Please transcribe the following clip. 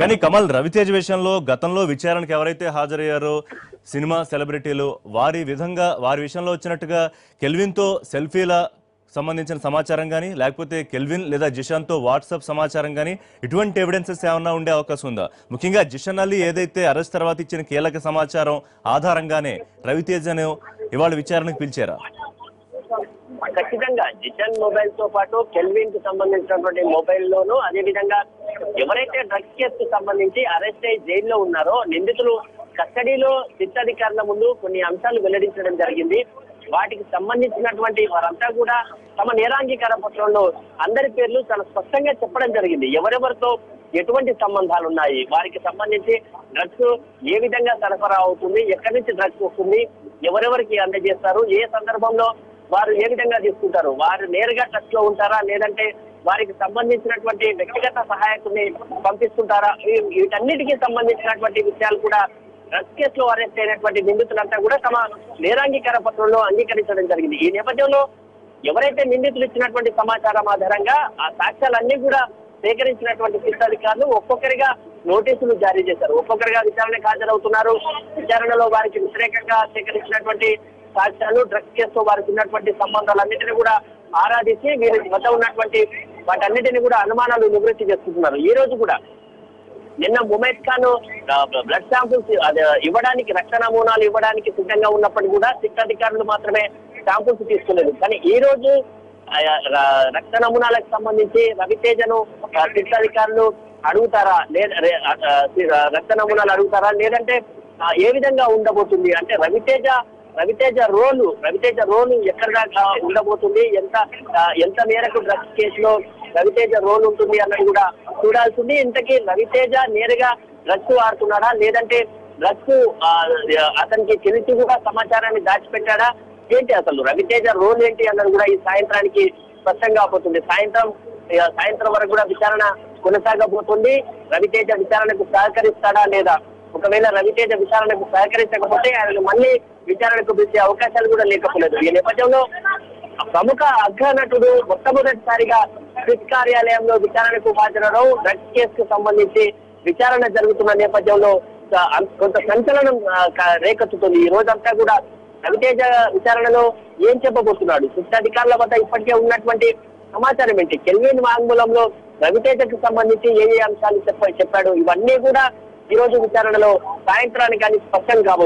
కానీ కమల్ రవితేజ్ విషయంలో గతంలో విచారణకు ఎవరైతే హాజరయ్యారో సినిమా సెలబ్రిటీలు వారి విధంగా వారి విషయంలో వచ్చినట్టుగా కెల్విన్తో సెల్ఫీల సంబంధించిన సమాచారం కానీ లేకపోతే కెల్విన్ లేదా జిషాన్తో వాట్సాప్ సమాచారం కానీ ఇటువంటి ఎవిడెన్సెస్ ఏమన్నా ఉండే అవకాశం ఉందా? ముఖ్యంగా జిషన్ అలీ ఏదైతే అరెస్ట్ తర్వాత ఇచ్చిన కీలక సమాచారం ఆధారంగానే రవితేజను ఇవాళ విచారణకు పిలిచారా? ఖచ్చితంగా జిషన్ మొబైల్తో పాటు కెల్విన్కు సంబంధించినటువంటి మొబైల్ లోను అదే విధంగా ఎవరైతే డ్రగ్స్ కేసు కు సంబంధించి అరెస్ట్ అయ్యి జైల్లో ఉన్నారో నిందితులు కస్టడీలో శిక్షాధికారుల ముందు కొన్ని అంశాలు వెల్లడించడం జరిగింది. వాటికి సంబంధించినటువంటి వారంతా కూడా తమ నేరాంగీకార పత్రంలో అందరి పేర్లు చాలా స్పష్టంగా చెప్పడం జరిగింది. ఎవరెవరితో ఎటువంటి సంబంధాలు ఉన్నాయి? వారికి సంబంధించి డ్రగ్స్ ఏ విధంగా సరఫరా అవుతుంది? ఎక్కడి నుంచి డ్రగ్స్ వస్తుంది? ఎవరెవరికి అందజేస్తారు? ఏ సందర్భంలో వారు ఏ విధంగా తీసుకుంటారు? వారు నేరుగా టచ్లో ఉంటారా? లేదంటే వారికి సంబంధించినటువంటి వ్యక్తిగత సహాయకుని పంపిస్తుంటారా? వీటన్నిటికీ సంబంధించినటువంటి విషయాలు కూడా డ్రగ్స్ కేసులో అరెస్ట్ అయినటువంటి నిందితులంతా కూడా తమ నేరాంగీకార పత్రంలో అంగీకరించడం జరిగింది. ఈ నేపథ్యంలో ఎవరైతే నిందితులు ఇచ్చినటువంటి సమాచారం ఆధారంగా ఆ సాక్ష్యాలన్నీ కూడా సేకరించినటువంటి శిక్షాధికారులు ఒక్కొక్కరిగా నోటీసులు జారీ చేశారు. ఒక్కొక్కరిగా విచారణకు హాజరవుతున్నారు. విచారణలో వారికి వ్యతిరేకంగా సేకరించినటువంటి సాక్ష్యాలు డ్రగ్స్ కేసుతో వారికి ఉన్నటువంటి సంబంధాలన్నింటినీ కూడా ఆరాధించి వీరి వద్ద ఉన్నటువంటి వాటన్నిటిని కూడా అనుమానాలు నివృత్తి చేసుకుంటున్నారు ఈ రోజు కూడా నిన్న ముమేద్ ఖాన్ బ్లడ్ శాంపుల్స్ ఇవ్వడానికి రక్త నమూనాలు ఇవ్వడానికి సిద్ధంగా ఉన్నప్పటికీ కూడా శిక్షాధికారులు మాత్రమే శాంపుల్స్ తీసుకోలేదు. కానీ ఈ రోజు ర- రక్త నమూనాలకు సంబంధించి రవితేజను ఆ, శిక్షాధికారులు అడుగుతారా? లేదా రక్త నమూనాలు అడుగుతారా? లేదంటే ఏ విధంగా ఉండబోతుంది? అంటే రవితేజ రవితేజ రోలు రవితేజ రోలు ఎక్కడ దాకా ఉండబోతుంది? ఎంత ఎంత మేరకు డ్రగ్స్ కేసులో రవితేజ రోల్ ఉంటుంది అన్నది కూడా చూడాల్సింది. ఇంతకీ రవితేజ నేరుగా డ్రగ్స్ వాడుతున్నాడా? లేదంటే డ్రగ్స్ అతనికి తెలిసి కూడా సమాచారాన్ని దాచిపెట్టాడా? ఏంటి అసలు రవితేజ రోల్ ఏంటి అన్నది కూడా ఈ సాయంత్రానికి స్పష్టంగా పోతుంది. సాయంత్రం సాయంత్రం వరకు కూడా విచారణ కొనసాగబోతుంది. రవితేజ విచారణకు సహకరిస్తాడా లేదా? ఒకవేళ రవితేజ విచారణకు సహకరించకపోతే ఆయన మళ్ళీ విచారణకు పిలిచే అవకాశాలు కూడా లేకపోలేదు. ఈ నేపథ్యంలో ప్రముఖ అగ్రనటుడు మొట్టమొదటిసారిగా స్విచ్ కార్యాలయంలో విచారణకు హాజరవడం డ్రగ్స్ కేసుకు సంబంధించి విచారణ జరుగుతున్న నేపథ్యంలో కొంత సంచలనం రేకెత్తుతుంది. ఈ రోజంతా కూడా రవితేజ విచారణలో ఏం చెప్పబోతున్నాడు? శిక్షాధికారుల వద్ద ఇప్పటికే ఉన్నటువంటి సమాచారం ఏంటి? కెల్విన్ వాంగ్మూలంలో రవితేజకు సంబంధించి ఏ ఏ అంశాలు చెప్ప చెప్పాడు? ఇవన్నీ కూడా ఈ రోజు విచారణలో సాయంత్రానికి కానీ స్పష్టం కాబోతుంది